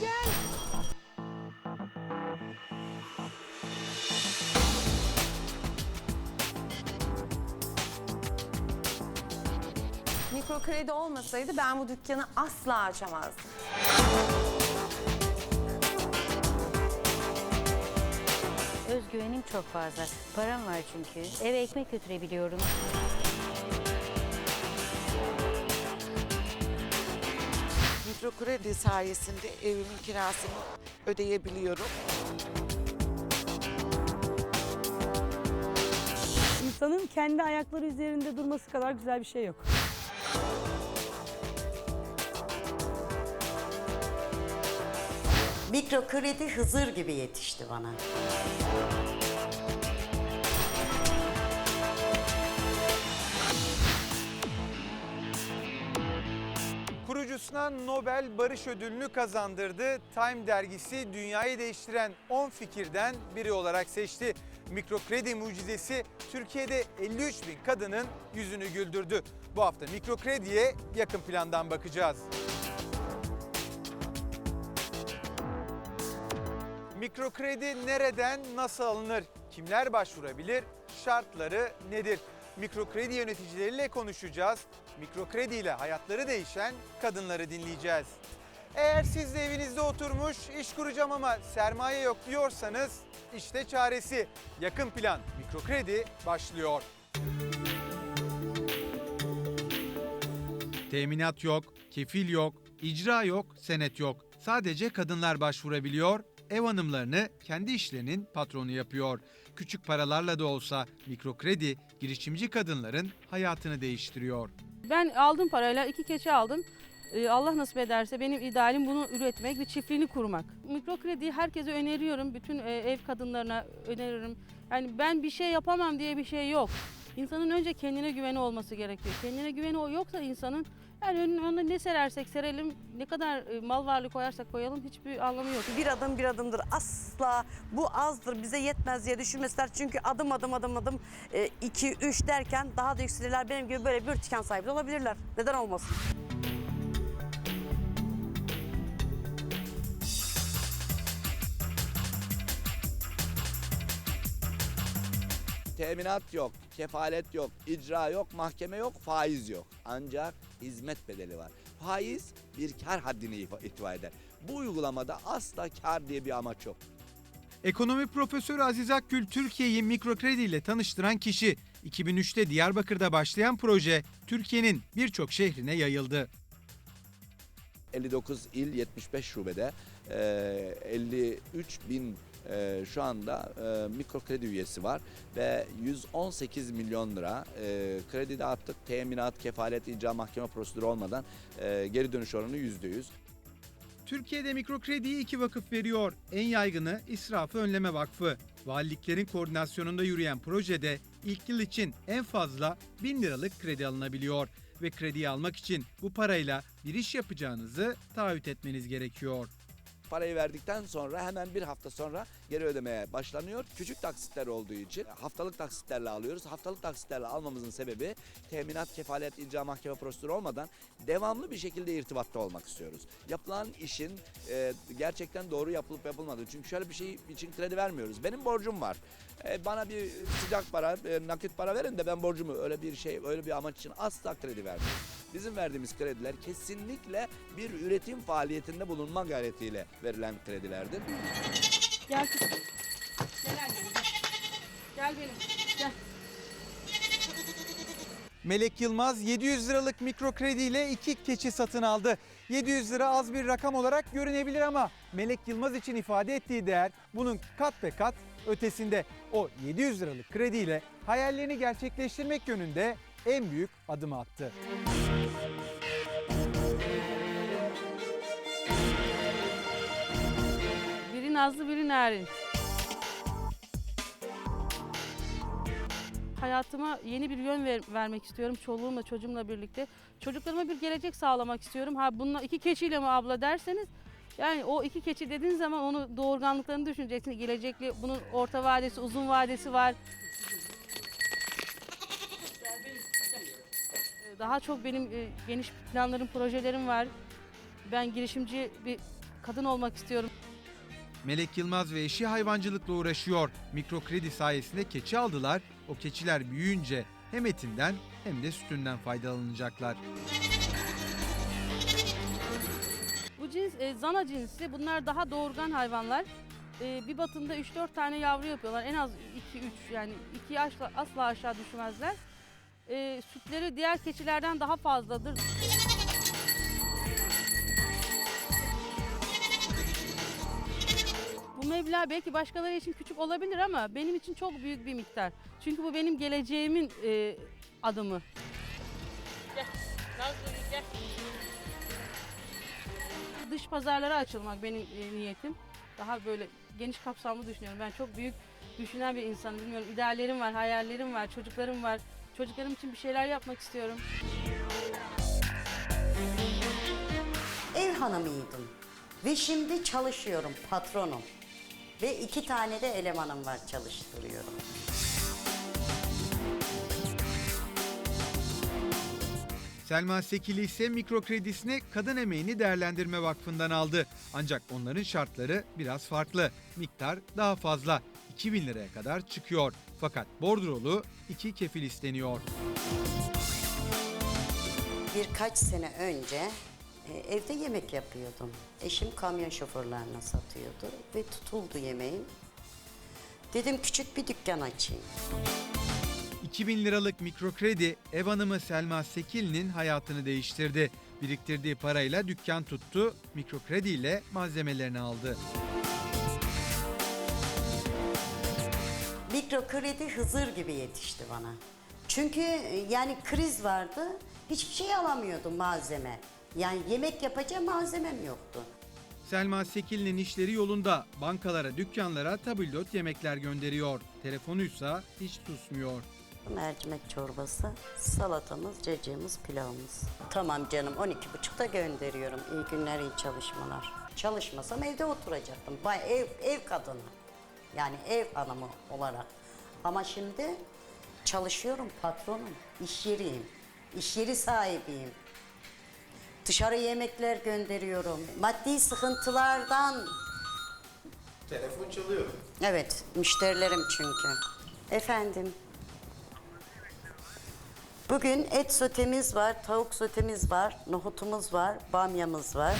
gel. Mikro kredi olmasaydı ben bu dükkanı asla açamazdım. Özgüvenim çok fazla. Param var çünkü. Eve ekmek götürebiliyorum. Mikro kredi sayesinde evimin kirasını ödeyebiliyorum. İnsanın kendi ayakları üzerinde durması kadar güzel bir şey yok. Mikro kredi Hızır gibi yetişti bana. Kurucusuna Nobel Barış Ödülünü kazandırdı. Time dergisi dünyayı değiştiren 10 fikirden biri olarak seçti. Mikrokredi mucizesi Türkiye'de 53 bin kadının yüzünü güldürdü. Bu hafta mikrokrediye yakın plandan bakacağız. Mikrokredi nereden, nasıl alınır? Kimler başvurabilir? Şartları nedir? Mikrokredi yöneticileriyle konuşacağız. Mikrokredi ile hayatları değişen kadınları dinleyeceğiz. Eğer siz de evinizde oturmuş iş kuracağım ama sermaye yok diyorsanız işte çaresi. Yakın plan mikrokredi başlıyor. Teminat yok, kefil yok, icra yok, senet yok. Sadece kadınlar başvurabiliyor, ev hanımlarını kendi işlerinin patronu yapıyor. Küçük paralarla da olsa mikrokredi girişimci kadınların hayatını değiştiriyor. Ben aldım parayla iki keçi aldım. Ee, Allah nasip ederse benim idealim bunu üretmek ve çiftliğini kurmak. Mikro krediyi herkese öneriyorum. Bütün e, ev kadınlarına öneririm. Yani ben bir şey yapamam diye bir şey yok. İnsanın önce kendine güveni olması gerekiyor. Kendine güveni yoksa insanın yani ona ne serersek serelim, ne kadar e, mal varlığı koyarsak koyalım hiçbir anlamı yok. bir adım bir adımdır. Asla bu azdır bize yetmez diye düşünmesinler. Çünkü adım adım adım adım 2 3 derken daha da yükselirler. Benim gibi böyle bir tüken sahibi olabilirler. Neden olmasın? Teminat yok, kefalet yok, icra yok, mahkeme yok, faiz yok. Ancak hizmet bedeli var. Faiz bir kar haddini ifa- ihtiva eder. Bu uygulamada asla kar diye bir amaç yok. Ekonomi profesörü Aziz Akgül Türkiye'yi mikrokredi ile tanıştıran kişi. 2003'te Diyarbakır'da başlayan proje Türkiye'nin birçok şehrine yayıldı. 59 il 75 şubede e, 53 bin e, şu anda e, mikro kredi üyesi var ve 118 milyon lira e, kredi dağıttık. Teminat, kefalet, icra, mahkeme prosedürü olmadan e, geri dönüş oranı %100. Türkiye'de mikrokrediyi iki vakıf veriyor. En yaygını İsrafı Önleme Vakfı. Valiliklerin koordinasyonunda yürüyen projede ilk yıl için en fazla 1000 liralık kredi alınabiliyor. Ve krediyi almak için bu parayla bir iş yapacağınızı taahhüt etmeniz gerekiyor. Parayı verdikten sonra hemen bir hafta sonra geri ödemeye başlanıyor. Küçük taksitler olduğu için haftalık taksitlerle alıyoruz. Haftalık taksitlerle almamızın sebebi teminat, kefalet, icra, mahkeme prosedürü olmadan devamlı bir şekilde irtibatta olmak istiyoruz. Yapılan işin e, gerçekten doğru yapılıp yapılmadığı. Çünkü şöyle bir şey için kredi vermiyoruz. Benim borcum var. E, bana bir sıcak para, e, nakit para verin de ben borcumu öyle bir şey, öyle bir amaç için asla kredi vermiyorum. Bizim verdiğimiz krediler kesinlikle bir üretim faaliyetinde bulunma gayretiyle verilen kredilerdir. Gel kızım. Gel annem. Gel benim. Gel. Melek Yılmaz 700 liralık mikro krediyle iki keçi satın aldı. 700 lira az bir rakam olarak görünebilir ama Melek Yılmaz için ifade ettiği değer bunun kat be kat ötesinde. O 700 liralık krediyle hayallerini gerçekleştirmek yönünde en büyük adımı attı. Nazlı, biri Narin. Hayatıma yeni bir yön ver- vermek istiyorum çoluğumla çocuğumla birlikte. Çocuklarıma bir gelecek sağlamak istiyorum. Ha bununla iki keçiyle mi abla derseniz yani o iki keçi dediğin zaman onu doğurganlıklarını düşüneceksin. Gelecekli bunun orta vadesi, uzun vadesi var. Daha çok benim e, geniş planlarım, projelerim var. Ben girişimci bir kadın olmak istiyorum. Melek Yılmaz ve eşi hayvancılıkla uğraşıyor. Mikro kredi sayesinde keçi aldılar. O keçiler büyüyünce hem etinden hem de sütünden faydalanacaklar. Bu cins e, zana cinsi. Bunlar daha doğurgan hayvanlar. E, bir batında 3-4 tane yavru yapıyorlar. En az 2-3 yani 2 asla, asla aşağı düşmezler. E, sütleri diğer keçilerden daha fazladır. Meblağ belki başkaları için küçük olabilir ama benim için çok büyük bir miktar. Çünkü bu benim geleceğimin e, adımı. Dış pazarlara açılmak benim e, niyetim. Daha böyle geniş kapsamlı düşünüyorum. Ben çok büyük düşünen bir insanım. Bilmiyorum ideallerim var, hayallerim var, çocuklarım var. Çocuklarım için bir şeyler yapmak istiyorum. Ev hanımıydım. Ve şimdi çalışıyorum, patronum. Ve iki tane de elemanım var çalıştırıyorum. Selma Sekili ise mikro kredisini Kadın Emeğini Değerlendirme Vakfı'ndan aldı. Ancak onların şartları biraz farklı. Miktar daha fazla. 2000 liraya kadar çıkıyor. Fakat bordrolu iki kefil isteniyor. Birkaç sene önce e, evde yemek yapıyordum. Eşim kamyon şoförlerine satıyordu ve tutuldu yemeğim. Dedim küçük bir dükkan açayım. 2000 liralık mikro kredi ev hanımı Selma Sekil'in hayatını değiştirdi. Biriktirdiği parayla dükkan tuttu, mikro krediyle malzemelerini aldı. Mikro kredi Hızır gibi yetişti bana. Çünkü e, yani kriz vardı, hiçbir şey alamıyordum malzeme. Yani yemek yapacağım malzemem yoktu. Selma Sekil'in işleri yolunda. Bankalara, dükkanlara tabildot yemekler gönderiyor. Telefonuysa hiç susmuyor. Mercimek çorbası, salatamız, cacığımız, pilavımız. Tamam canım 12.30'da gönderiyorum. İyi günler, iyi çalışmalar. Çalışmasam evde oturacaktım. Bay ev, ev kadını. Yani ev hanımı olarak. Ama şimdi çalışıyorum, patronum, iş yeriyim. İş yeri sahibiyim. Dışarı yemekler gönderiyorum. Maddi sıkıntılardan Telefon çalıyor. Evet, müşterilerim çünkü. Efendim. Bugün et sotemiz var, tavuk sotemiz var, nohutumuz var, bamyamız var.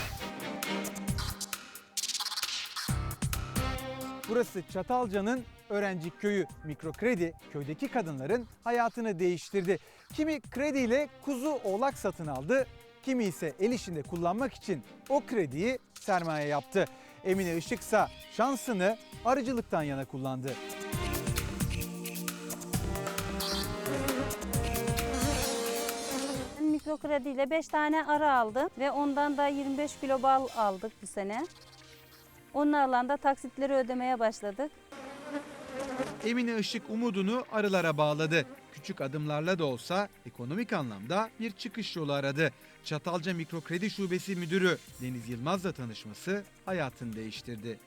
Burası Çatalca'nın öğrenci köyü. Mikro kredi köydeki kadınların hayatını değiştirdi. Kimi krediyle kuzu oğlak satın aldı, kimi ise el işinde kullanmak için o krediyi sermaye yaptı. Emine Işıksa şansını arıcılıktan yana kullandı. Mikro krediyle 5 tane arı aldım ve ondan da 25 kilo bal aldık bu sene. Onlarla da taksitleri ödemeye başladık. Emine Işık umudunu arılara bağladı. Küçük adımlarla da olsa ekonomik anlamda bir çıkış yolu aradı. Çatalca Mikro Kredi Şubesi Müdürü Deniz Yılmaz'la tanışması hayatını değiştirdi.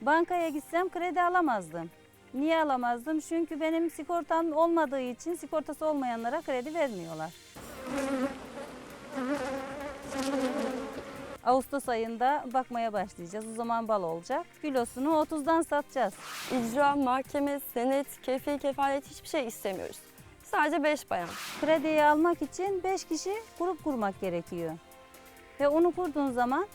Bankaya gitsem kredi alamazdım. Niye alamazdım? Çünkü benim sigortam olmadığı için sigortası olmayanlara kredi vermiyorlar. Ağustos ayında bakmaya başlayacağız. O zaman bal olacak. Kilosunu 30'dan satacağız. İcra, mahkeme, senet, kefil, kefalet hiçbir şey istemiyoruz. Sadece beş bayan. Krediyi almak için 5 kişi grup kurmak gerekiyor. Ve onu kurduğun zaman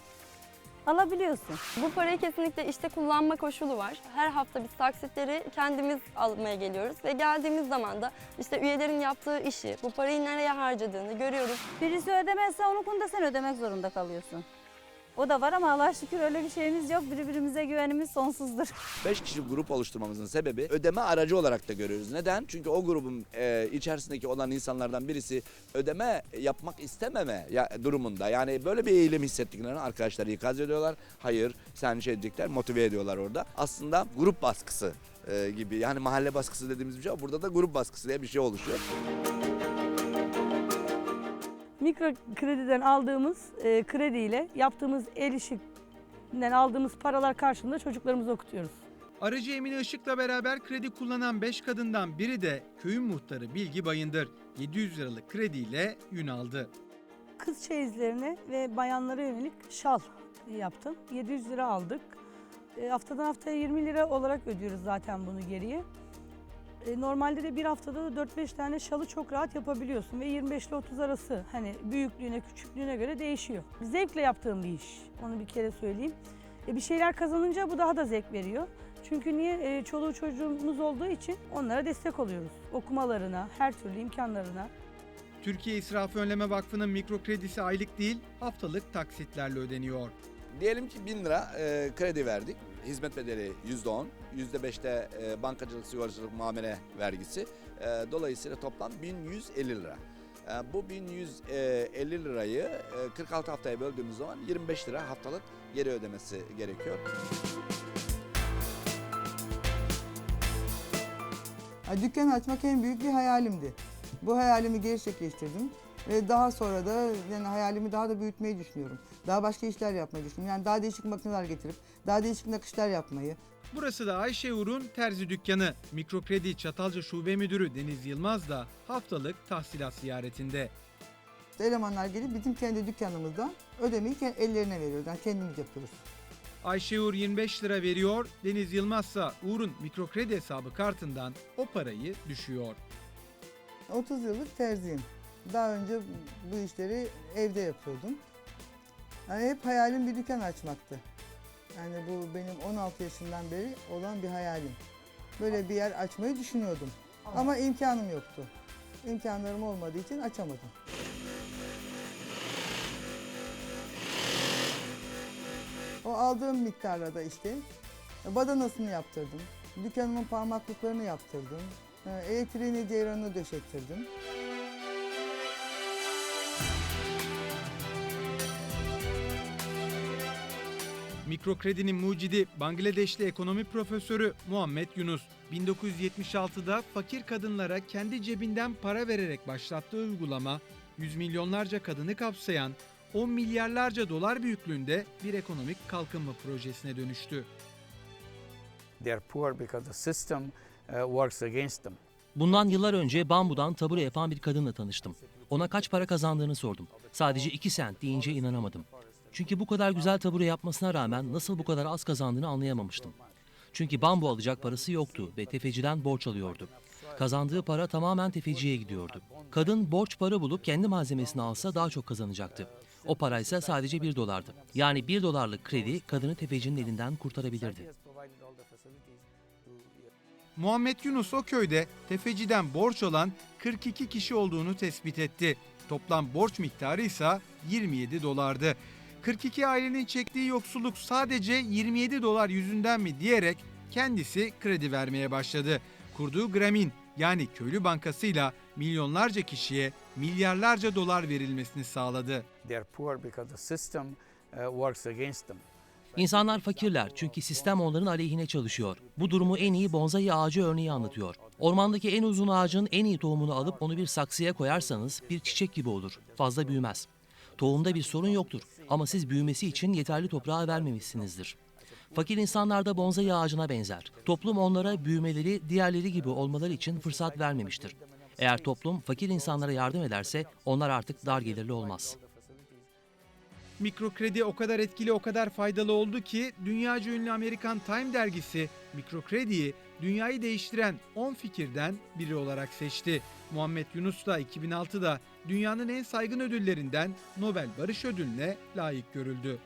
alabiliyorsun. Bu parayı kesinlikle işte kullanma koşulu var. Her hafta biz taksitleri kendimiz almaya geliyoruz ve geldiğimiz zaman da işte üyelerin yaptığı işi, bu parayı nereye harcadığını görüyoruz. Birisi ödemezse onu kunda sen ödemek zorunda kalıyorsun. O da var ama Allah'a şükür öyle bir şeyimiz yok. Birbirimize güvenimiz sonsuzdur. 5 kişi grup oluşturmamızın sebebi ödeme aracı olarak da görüyoruz. Neden? Çünkü o grubun e, içerisindeki olan insanlardan birisi ödeme yapmak istememe ya, durumunda. Yani böyle bir eğilim hissettiklerini arkadaşlar ikaz ediyorlar. Hayır sen şey edecekler motive ediyorlar orada. Aslında grup baskısı e, gibi yani mahalle baskısı dediğimiz bir şey var. Burada da grup baskısı diye bir şey oluşuyor. Mikro krediden aldığımız e, krediyle yaptığımız el işinden aldığımız paralar karşılığında çocuklarımızı okutuyoruz. Aracı Emine Işık'la beraber kredi kullanan 5 kadından biri de köyün muhtarı Bilgi Bayındır. 700 liralık krediyle yün aldı. Kız çeyizlerine ve bayanlara yönelik şal yaptım. 700 lira aldık. E, haftadan haftaya 20 lira olarak ödüyoruz zaten bunu geriye. E, normalde de bir haftada da 4-5 tane şalı çok rahat yapabiliyorsun ve 25 ile 30 arası hani büyüklüğüne küçüklüğüne göre değişiyor. Zevkle yaptığım bir iş. Onu bir kere söyleyeyim. E, bir şeyler kazanınca bu daha da zevk veriyor. Çünkü niye? E, çoluğu çocuğumuz olduğu için onlara destek oluyoruz. Okumalarına, her türlü imkanlarına. Türkiye İsraf Önleme Vakfı'nın mikro kredisi aylık değil haftalık taksitlerle ödeniyor. Diyelim ki 1000 lira e, kredi verdik. Hizmet bedeli %10, %5'te e, bankacılık, sigortacılık, muamele vergisi. E, dolayısıyla toplam 1150 lira. E, bu 1150 lirayı e, 46 haftaya böldüğümüz zaman 25 lira haftalık geri ödemesi gerekiyor. Ya, Dükkan açmak en büyük bir hayalimdi. Bu hayalimi gerçekleştirdim ve daha sonra da yani hayalimi daha da büyütmeyi düşünüyorum. Daha başka işler yapmayı düşünüyorum. Yani daha değişik makineler getirip daha değişik nakışlar yapmayı. Burası da Ayşe Uğur'un terzi dükkanı. Mikrokredi Çatalca Şube Müdürü Deniz Yılmaz da haftalık tahsilat ziyaretinde. Elemanlar gelip bizim kendi dükkanımızdan ödemeyi ellerine veriyoruz. Yani kendimiz yapıyoruz. Ayşe Uğur 25 lira veriyor, Deniz Yılmaz ise Uğur'un mikrokredi hesabı kartından o parayı düşüyor. 30 yıllık terziyim. Daha önce bu işleri evde yapıyordum. Yani hep hayalim bir dükkan açmaktı. Yani bu benim 16 yaşından beri olan bir hayalim. Böyle bir yer açmayı düşünüyordum. Ama imkanım yoktu. İmkanlarım olmadığı için açamadım. O aldığım miktarla da işte badanasını yaptırdım. Dükkanımın parmaklıklarını yaptırdım. e, Elektriğini, ceyranını döşettirdim. Mikrokredinin mucidi Bangladeşli ekonomi profesörü Muhammed Yunus 1976'da fakir kadınlara kendi cebinden para vererek başlattığı uygulama yüz milyonlarca kadını kapsayan 10 milyarlarca dolar büyüklüğünde bir ekonomik kalkınma projesine dönüştü. They are poor because the system uh, works against them. Bundan yıllar önce bambudan tabure yapan bir kadınla tanıştım. Ona kaç para kazandığını sordum. Sadece 2 sent deyince inanamadım. Çünkü bu kadar güzel tabure yapmasına rağmen nasıl bu kadar az kazandığını anlayamamıştım. Çünkü bambu alacak parası yoktu ve tefeciden borç alıyordu. Kazandığı para tamamen tefeciye gidiyordu. Kadın borç para bulup kendi malzemesini alsa daha çok kazanacaktı. O paraysa sadece 1 dolardı. Yani 1 dolarlık kredi kadını tefecinin elinden kurtarabilirdi. Muhammed Yunus o köyde tefeciden borç alan 42 kişi olduğunu tespit etti. Toplam borç miktarı ise 27 dolardı. 42 ailenin çektiği yoksulluk sadece 27 dolar yüzünden mi diyerek kendisi kredi vermeye başladı. Kurduğu Gramin yani köylü bankasıyla milyonlarca kişiye milyarlarca dolar verilmesini sağladı. Uh. İnsanlar fakirler çünkü sistem onların aleyhine çalışıyor. Bu durumu en iyi bonsai ağacı örneği anlatıyor. Ormandaki en uzun ağacın en iyi tohumunu alıp onu bir saksıya koyarsanız bir çiçek gibi olur. Fazla büyümez. Tohumda bir sorun yoktur ama siz büyümesi için yeterli toprağa vermemişsinizdir. Fakir insanlar da bonsai ağacına benzer. Toplum onlara büyümeleri diğerleri gibi olmaları için fırsat vermemiştir. Eğer toplum fakir insanlara yardım ederse onlar artık dar gelirli olmaz. Mikrokredi o kadar etkili, o kadar faydalı oldu ki dünyaca ünlü Amerikan Time dergisi Mikrokredi'yi dünyayı değiştiren 10 fikirden biri olarak seçti. Muhammed Yunus da 2006'da dünyanın en saygın ödüllerinden Nobel Barış Ödülü'ne layık görüldü.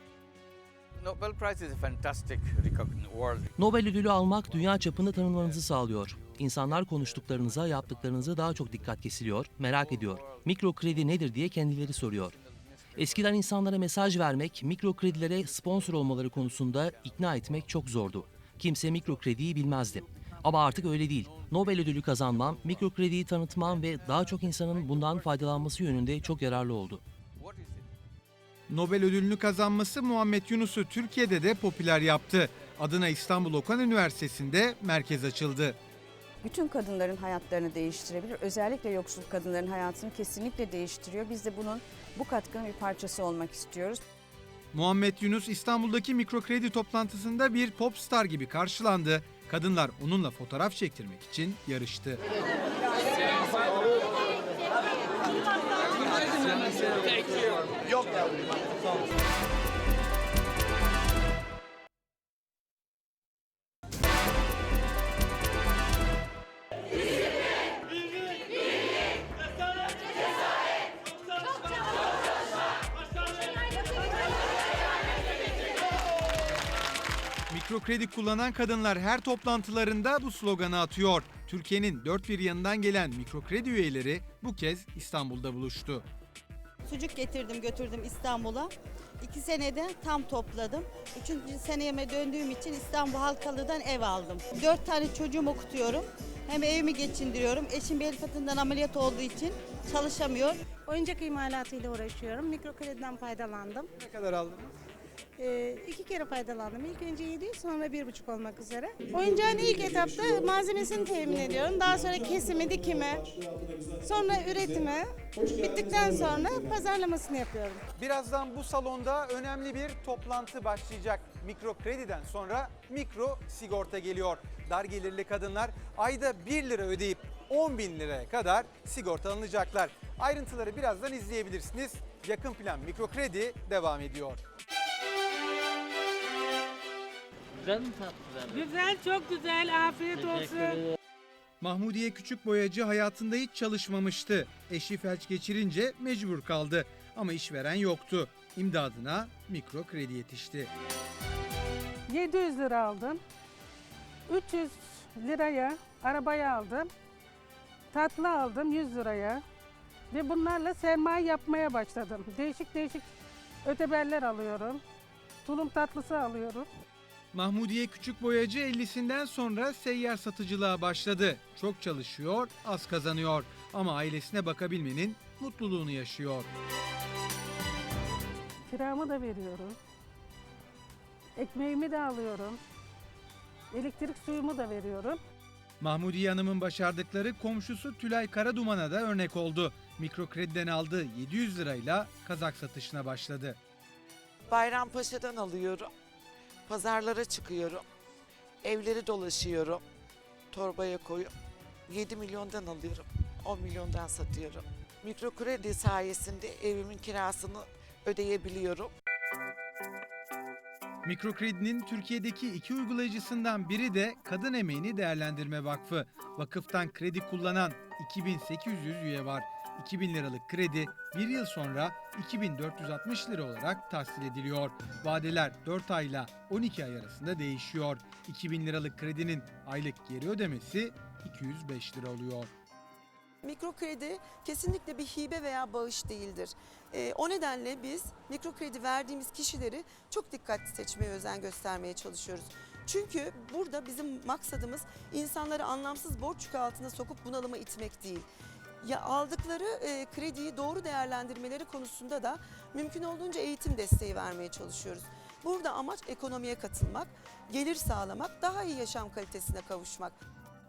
Nobel ödülü almak dünya çapında tanınmanızı sağlıyor. İnsanlar konuştuklarınıza, yaptıklarınıza daha çok dikkat kesiliyor, merak ediyor. Mikro kredi nedir diye kendileri soruyor. Eskiden insanlara mesaj vermek, mikro kredilere sponsor olmaları konusunda ikna etmek çok zordu. Kimse mikro krediyi bilmezdi. Ama artık öyle değil. Nobel ödülü kazanmam, mikro krediyi tanıtmam ve daha çok insanın bundan faydalanması yönünde çok yararlı oldu. Nobel ödülünü kazanması Muhammed Yunus'u Türkiye'de de popüler yaptı. Adına İstanbul Okan Üniversitesi'nde merkez açıldı. bütün kadınların hayatlarını değiştirebilir. Özellikle yoksul kadınların hayatını kesinlikle değiştiriyor. Biz de bunun bu katkının bir parçası olmak istiyoruz. Muhammed Yunus İstanbul'daki mikrokredi toplantısında bir popstar gibi karşılandı. Kadınlar onunla fotoğraf çektirmek için yarıştı. Mikro kredi kullanan kadınlar her toplantılarında bu sloganı atıyor. Türkiye'nin dört bir yanından gelen mikro kredi üyeleri bu kez İstanbul'da buluştu. Sucuk getirdim götürdüm İstanbul'a. İki senede tam topladım. Üçüncü seneme döndüğüm için İstanbul Halkalı'dan ev aldım. Dört tane çocuğumu okutuyorum. Hem evimi geçindiriyorum. Eşim bel fıtığından ameliyat olduğu için çalışamıyor. Oyuncak imalatıyla uğraşıyorum. Mikro krediden faydalandım. Ne kadar aldınız? Ee, iki kere faydalandım. İlk önce 700 sonra bir buçuk olmak üzere. Oyuncağın ilk etapta malzemesini temin ediyorum. Daha sonra kesimi, dikimi, sonra üretimi. Bittikten sonra pazarlamasını yapıyorum. Birazdan bu salonda önemli bir toplantı başlayacak. Mikro krediden sonra mikro sigorta geliyor. Dar gelirli kadınlar ayda 1 lira ödeyip 10 bin liraya kadar sigorta alınacaklar. Ayrıntıları birazdan izleyebilirsiniz. Yakın plan mikro kredi devam ediyor. Güzel mi tatlı? Güzel, çok güzel. Afiyet olsun. Mahmudiye Küçük Boyacı hayatında hiç çalışmamıştı. Eşi felç geçirince mecbur kaldı. Ama işveren yoktu. İmdadına mikro kredi yetişti. 700 lira aldım. 300 liraya arabayı aldım. Tatlı aldım 100 liraya. Ve bunlarla sermaye yapmaya başladım. Değişik değişik öteberler alıyorum. Tulum tatlısı alıyorum. Mahmudiye Küçük Boyacı 50'sinden sonra seyyar satıcılığa başladı. Çok çalışıyor, az kazanıyor ama ailesine bakabilmenin mutluluğunu yaşıyor. Kiramı da veriyorum. Ekmeğimi de alıyorum. Elektrik suyumu da veriyorum. Mahmudiye Hanım'ın başardıkları komşusu Tülay Karaduman'a da örnek oldu. Mikro krediden aldığı 700 lirayla kazak satışına başladı. Bayrampaşa'dan alıyorum. Pazarlara çıkıyorum. Evleri dolaşıyorum. Torbaya koyup 7 milyondan alıyorum. 10 milyondan satıyorum. Mikro kredi sayesinde evimin kirasını ödeyebiliyorum. Mikro kredinin Türkiye'deki iki uygulayıcısından biri de Kadın Emeğini Değerlendirme Vakfı. Vakıftan kredi kullanan 2800 üye var. 2000 liralık kredi bir yıl sonra 2460 lira olarak tahsil ediliyor. Vadeler 4 ayla 12 ay arasında değişiyor. 2000 liralık kredinin aylık geri ödemesi 205 lira oluyor. Mikro kredi kesinlikle bir hibe veya bağış değildir. Ee, o nedenle biz mikro kredi verdiğimiz kişileri çok dikkatli seçmeye özen göstermeye çalışıyoruz. Çünkü burada bizim maksadımız insanları anlamsız borç yükü altına sokup bunalıma itmek değil. Ya aldıkları e, krediyi doğru değerlendirmeleri konusunda da mümkün olduğunca eğitim desteği vermeye çalışıyoruz. Burada amaç ekonomiye katılmak, gelir sağlamak, daha iyi yaşam kalitesine kavuşmak.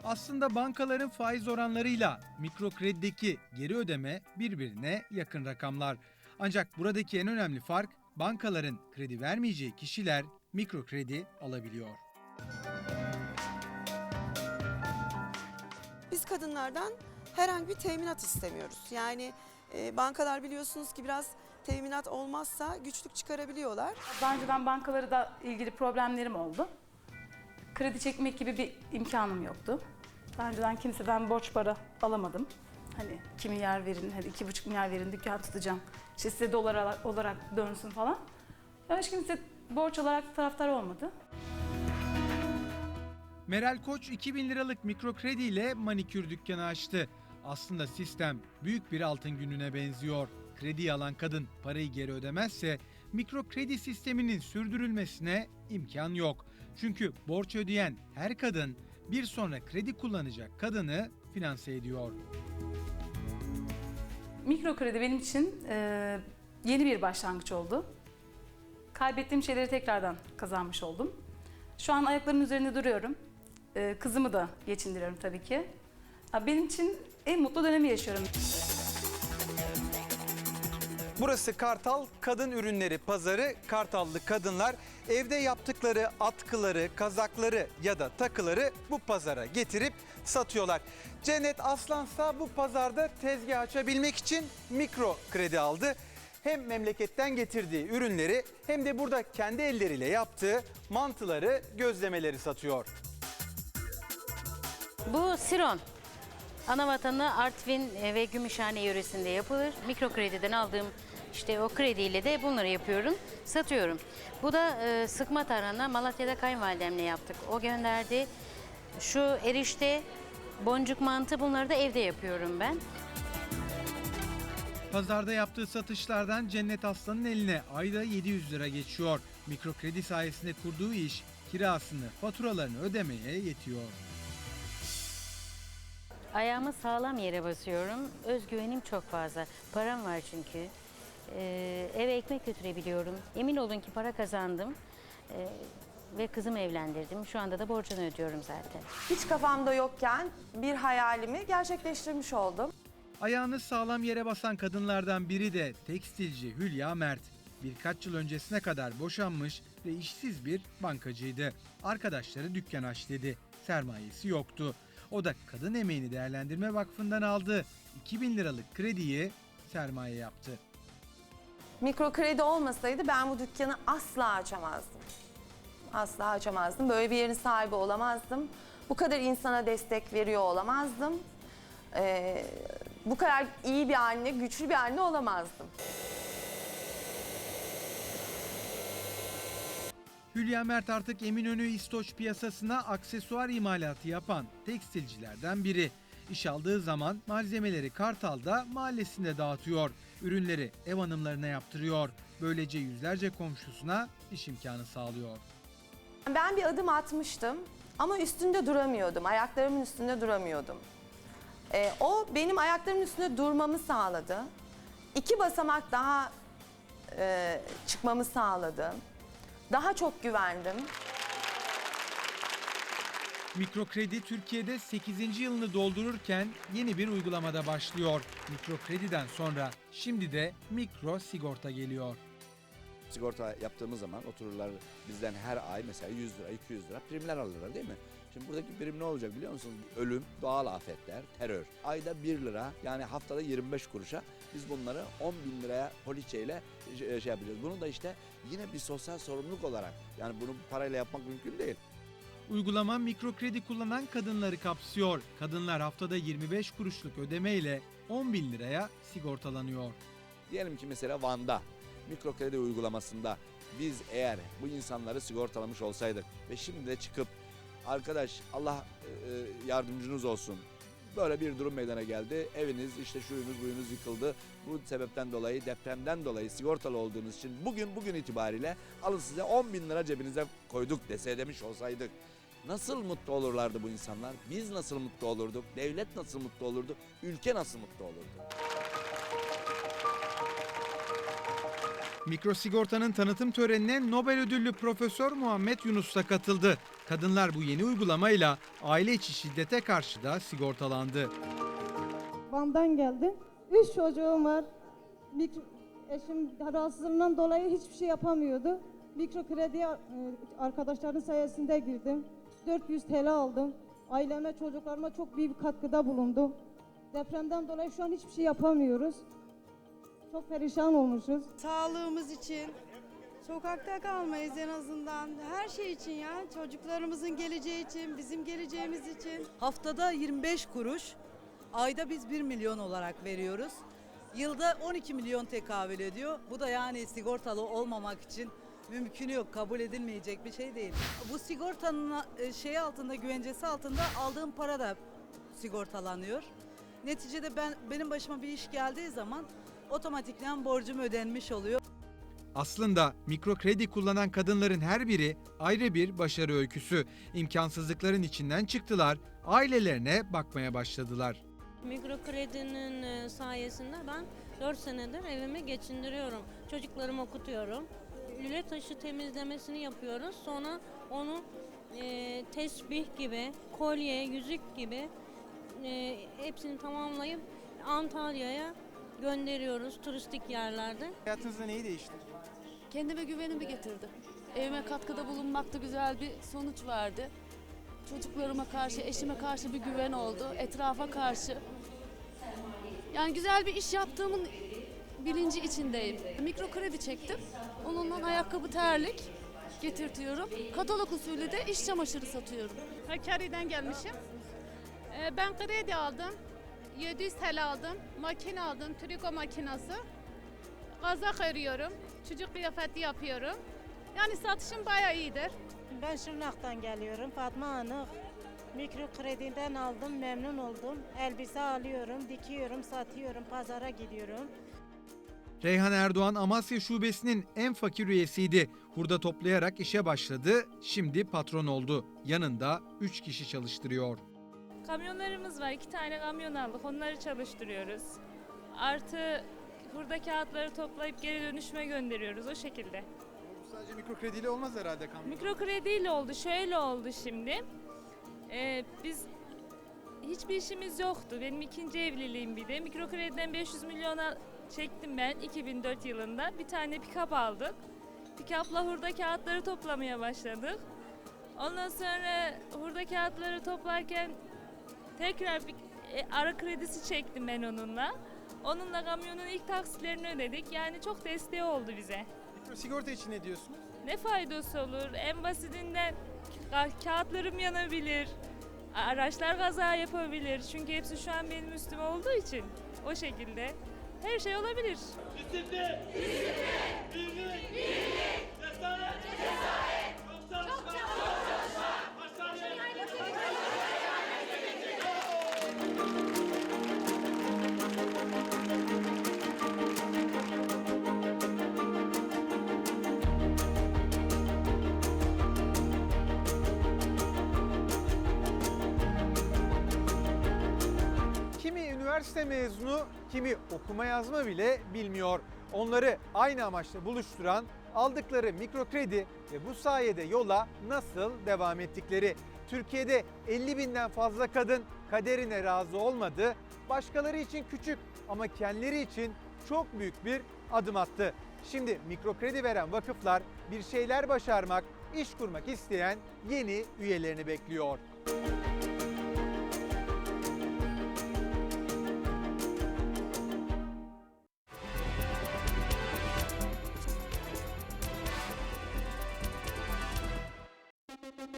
Aslında bankaların faiz oranlarıyla mikro kredideki geri ödeme birbirine yakın rakamlar. Ancak buradaki en önemli fark bankaların kredi vermeyeceği kişiler mikro kredi alabiliyor. Biz kadınlardan herhangi bir teminat istemiyoruz. Yani e, bankalar biliyorsunuz ki biraz teminat olmazsa güçlük çıkarabiliyorlar. Daha önceden bankaları da ilgili problemlerim oldu. Kredi çekmek gibi bir imkanım yoktu. Daha önceden kimseden borç para alamadım. Hani 2 milyar verin, hadi iki buçuk milyar verin dükkan tutacağım. İşte size dolar olarak dönsün falan. Ben hiç kimse borç olarak taraftar olmadı. Meral Koç 2000 liralık mikro kredi ile manikür dükkanı açtı. Aslında sistem büyük bir altın gününe benziyor. Kredi alan kadın parayı geri ödemezse mikro kredi sisteminin sürdürülmesine imkan yok. Çünkü borç ödeyen her kadın bir sonra kredi kullanacak kadını finanse ediyor. Mikro kredi benim için e, yeni bir başlangıç oldu. Kaybettiğim şeyleri tekrardan kazanmış oldum. Şu an ayaklarımın üzerinde duruyorum. E, kızımı da geçindiriyorum tabii ki. Benim için en mutlu dönemi yaşıyorum. Burası Kartal Kadın Ürünleri Pazarı. Kartallı kadınlar evde yaptıkları atkıları, kazakları ya da takıları bu pazara getirip satıyorlar. Cennet Aslansa bu pazarda tezgah açabilmek için mikro kredi aldı. Hem memleketten getirdiği ürünleri hem de burada kendi elleriyle yaptığı mantıları, gözlemeleri satıyor. Bu siron. Ana vatanı Artvin e, ve Gümüşhane yöresinde yapılır. Mikro krediden aldığım işte o krediyle de bunları yapıyorum. Satıyorum. Bu da e, sıkma tarhana. Malatya'da kayınvalidemle yaptık. O gönderdi. Şu erişte, boncuk mantı bunları da evde yapıyorum ben. Pazarda yaptığı satışlardan Cennet Aslan'ın eline ayda 700 lira geçiyor. Mikrokredi sayesinde kurduğu iş kirasını, faturalarını ödemeye yetiyor. Ayağımı sağlam yere basıyorum. Özgüvenim çok fazla. Param var çünkü. Ee, eve ekmek götürebiliyorum. Emin olun ki para kazandım. Ee, ve kızımı evlendirdim. Şu anda da borcunu ödüyorum zaten. Hiç kafamda yokken bir hayalimi gerçekleştirmiş oldum. Ayağını sağlam yere basan kadınlardan biri de tekstilci Hülya Mert. Birkaç yıl öncesine kadar boşanmış ve işsiz bir bankacıydı. Arkadaşları dükkan aç dedi. Sermayesi yoktu. O da Kadın Emeğini Değerlendirme Vakfı'ndan aldığı 2000 liralık krediyi sermaye yaptı. Mikro kredi olmasaydı ben bu dükkanı asla açamazdım. Asla açamazdım. Böyle bir yerin sahibi olamazdım. Bu kadar insana destek veriyor olamazdım. Ee, bu kadar iyi bir anne, güçlü bir anne olamazdım. Hülya Mert artık Eminönü İstoç piyasasına aksesuar imalatı yapan tekstilcilerden biri. İş aldığı zaman malzemeleri Kartal'da mahallesinde dağıtıyor. Ürünleri ev hanımlarına yaptırıyor. Böylece yüzlerce komşusuna iş imkanı sağlıyor. Ben bir adım atmıştım ama üstünde duramıyordum. Ayaklarımın üstünde duramıyordum. Ee, o benim ayaklarımın üstünde durmamı sağladı. İki basamak daha e, çıkmamı sağladı. Daha çok güvendim. Mikrokredi Türkiye'de 8. yılını doldururken yeni bir uygulamada başlıyor. Mikrokrediden sonra şimdi de mikro sigorta geliyor. Sigorta yaptığımız zaman otururlar bizden her ay mesela 100 lira 200 lira primler alırlar değil mi? Şimdi buradaki prim ne olacak biliyor musunuz? Ölüm, doğal afetler, terör. Ayda 1 lira yani haftada 25 kuruşa biz bunları 10 bin liraya poliçeyle şey şey yapacağız. Bunu da işte yine bir sosyal sorumluluk olarak yani bunu parayla yapmak mümkün değil. Uygulama mikrokredi kullanan kadınları kapsıyor. Kadınlar haftada 25 kuruşluk ödemeyle 10 bin liraya sigortalanıyor. Diyelim ki mesela Van'da mikrokredi uygulamasında biz eğer bu insanları sigortalamış olsaydık ve şimdi de çıkıp arkadaş Allah e, yardımcınız olsun böyle bir durum meydana geldi. Eviniz işte şuyunuz buyunuz yıkıldı. Bu sebepten dolayı depremden dolayı sigortalı olduğunuz için bugün bugün itibariyle alın size 10 bin lira cebinize koyduk dese demiş olsaydık. Nasıl mutlu olurlardı bu insanlar? Biz nasıl mutlu olurduk? Devlet nasıl mutlu olurdu? Ülke nasıl mutlu olurdu? Mikro sigortanın tanıtım törenine Nobel ödüllü Profesör Muhammed Yunus da katıldı. Kadınlar bu yeni uygulamayla aile içi şiddete karşı da sigortalandı. Van'dan geldim. Üç çocuğum var. Mikro, eşim rahatsızlığından dolayı hiçbir şey yapamıyordu. Mikro krediye e, arkadaşların sayesinde girdim. 400 TL aldım. Aileme, çocuklarıma çok büyük bir katkıda bulundum. Depremden dolayı şu an hiçbir şey yapamıyoruz. Çok perişan olmuşuz. Sağlığımız için sokakta kalmayız en azından. Her şey için ya. Çocuklarımızın geleceği için, bizim geleceğimiz için. Haftada 25 kuruş, ayda biz 1 milyon olarak veriyoruz. Yılda 12 milyon tekabül ediyor. Bu da yani sigortalı olmamak için mümkünü yok, kabul edilmeyecek bir şey değil. Bu sigortanın e, şeyi altında, güvencesi altında aldığım para da sigortalanıyor. Neticede ben benim başıma bir iş geldiği zaman otomatikten borcum ödenmiş oluyor. Aslında mikrokredi kullanan kadınların her biri ayrı bir başarı öyküsü. İmkansızlıkların içinden çıktılar, ailelerine bakmaya başladılar. Mikro kredinin e, sayesinde ben 4 senedir evimi geçindiriyorum. Çocuklarımı okutuyorum. Lüle taşı temizlemesini yapıyoruz. Sonra onu e, tesbih gibi, kolye, yüzük gibi e, hepsini tamamlayıp Antalya'ya gönderiyoruz turistik yerlerde. Hayatınızda neyi değiştirdi? Kendime güvenimi getirdi. Evime katkıda bulunmakta güzel bir sonuç verdi. Çocuklarıma karşı, eşime karşı bir güven oldu. Etrafa karşı. Yani güzel bir iş yaptığımın bilinci içindeyim. Mikro kredi çektim. Onunla ayakkabı terlik getirtiyorum. Katalog usulü de iş çamaşırı satıyorum. Hakkari'den gelmişim. Ee, Ben kredi aldım. 700 TL aldım. Makine aldım. Triko makinası. Kazak örüyorum. Çocuk kıyafeti yapıyorum. Yani satışım bayağı iyidir. Ben Şırnak'tan geliyorum. Fatma Anık. Mikro krediden aldım, memnun oldum. Elbise alıyorum, dikiyorum, satıyorum, pazara gidiyorum. Reyhan Erdoğan Amasya Şubesi'nin en fakir üyesiydi. Hurda toplayarak işe başladı, şimdi patron oldu. Yanında 3 kişi çalıştırıyor. Kamyonlarımız var. iki tane kamyon aldık. Onları çalıştırıyoruz. Artı hurda kağıtları toplayıp geri dönüşüme gönderiyoruz o şekilde. Sadece mikro krediyle olmaz herhalde kamyon. Mikro krediyle oldu. Şöyle oldu şimdi. Ee, biz hiçbir işimiz yoktu. Benim ikinci evliliğim bir de. Mikro krediden 500 milyona çektim ben 2004 yılında. Bir tane pikap aldık. Pikapla hurda kağıtları toplamaya başladık. Ondan sonra hurda kağıtları toplarken tekrar bir e, ara kredisi çektim ben onunla. Onunla kamyonun ilk taksitlerini ödedik. Yani çok desteği oldu bize. Sigorta için ne diyorsunuz? Ne faydası olur? En basitinden ka- kağıtlarım yanabilir. Araçlar kaza yapabilir. Çünkü hepsi şu an benim üstüme olduğu için o şekilde her şey olabilir. Kimi üniversite mezunu, kimi okuma yazma bile bilmiyor. Onları aynı amaçla buluşturan aldıkları mikro kredi ve bu sayede yola nasıl devam ettikleri. Türkiye'de 50 binden fazla kadın kaderine razı olmadı. Başkaları için küçük ama kendileri için çok büyük bir adım attı. Şimdi mikro kredi veren vakıflar bir şeyler başarmak, iş kurmak isteyen yeni üyelerini bekliyor.